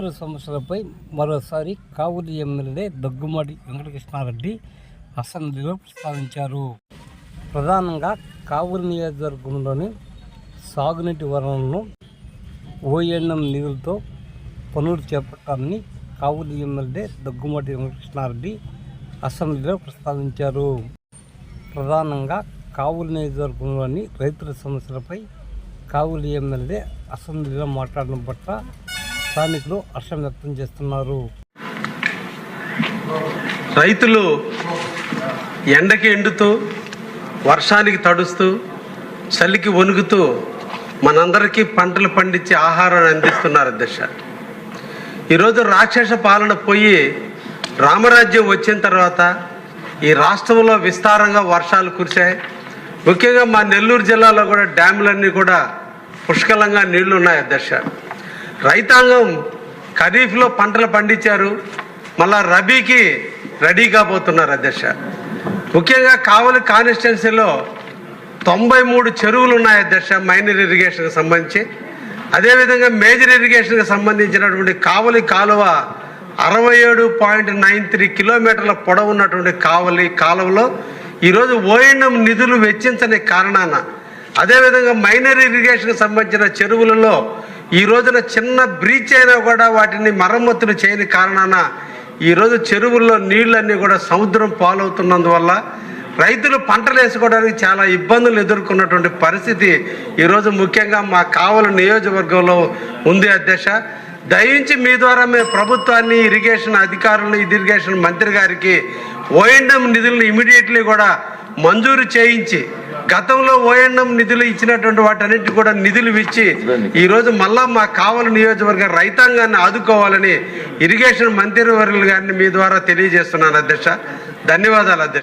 రైతుల సమస్యలపై మరోసారి కావులి ఎమ్మెల్యే దగ్గుమాటి వెంకటకృష్ణారెడ్డి అసెంబ్లీలో ప్రస్తావించారు. ప్రధానంగా కావులి నియోజకవర్గంలోని సాగునీటి వనరులను ఓఎన్ఎం నిధులతో పనులు చేపట్టాలని కావులి ఎమ్మెల్యే దగ్గుమాటి వెంకటకృష్ణారెడ్డి అసెంబ్లీలో ప్రస్తావించారు. ప్రధానంగా కావులి నియోజకవర్గంలోని రైతుల సమస్యలపై కావులి ఎమ్మెల్యే అసెంబ్లీలో మాట్లాడడం పట్ల స్థానికులు హర్షం వ్యక్తం చేస్తున్నారు. రైతులు ఎండకి ఎండుతూ వర్షానికి తడుస్తూ చలికి వణుకుతూ మనందరికీ పంటలు పండించి ఆహారాన్ని అందిస్తున్నారు అధ్యక్ష. ఈరోజు రాక్షస పాలన పోయి రామరాజ్యం వచ్చిన తర్వాత ఈ రాష్ట్రంలో విస్తారంగా వర్షాలు కురిశాయి. ముఖ్యంగా మా నెల్లూరు జిల్లాలో కూడా డ్యాములన్నీ కూడా పుష్కలంగా నీళ్ళు ఉన్నాయి అధ్యక్ష. రైతాంగం ఖరీఫ్లో పంటలు పండించారు మళ్ళా రబీకి రెడీ కాబోతున్నారు అధ్యక్ష. ముఖ్యంగా కావలి కాన్స్టిట్యున్సీలో తొంభై మూడు చెరువులు ఉన్నాయి అధ్యక్ష మైనర్ ఇరిగేషన్కి సంబంధించి. అదేవిధంగా మేజర్ ఇరిగేషన్కి సంబంధించినటువంటి కావలి కాలువ అరవై ఏడు పాయింట్ నైన్ త్రీ కిలోమీటర్ల పొడవు ఉన్నటువంటి కావలి కాలువలో ఈరోజు ఓఎన్ఎం నిధులు వెచ్చించని కారణాన అదేవిధంగా మైనర్ ఇరిగేషన్కి సంబంధించిన చెరువులలో ఈ రోజున చిన్న బ్రీచ్ అయినా కూడా వాటిని మరమ్మతులు చేయని కారణాన ఈరోజు చెరువుల్లో నీళ్ళన్నీ కూడా సముద్రం పాలవుతున్నందువల్ల రైతులు పంటలు వేసుకోవడానికి చాలా ఇబ్బందులు ఎదుర్కొన్నటువంటి పరిస్థితి ఈరోజు ముఖ్యంగా మా కావల నియోజకవర్గంలో ఉంది అధ్యక్ష. దయించి మీ ద్వారా మేము ప్రభుత్వాన్ని ఇరిగేషన్ అధికారులను ఇరిగేషన్ మంత్రి గారికి ఓఎండం నిధులను ఇమీడియట్లీ కూడా మంజూరు చేయించి గతంలో ఓఎండం నిధులు ఇచ్చినటువంటి వాటన్నిటి కూడా నిధులు ఇచ్చి ఈరోజు మళ్ళా మా కావల నియోజకవర్గ రైతాంగాన్ని ఆదుకోవాలని ఇరిగేషన్ మంత్రివర్యులు గారిని మీ ద్వారా తెలియజేస్తున్నాను అధ్యక్ష. ధన్యవాదాలు అధ్యక్ష.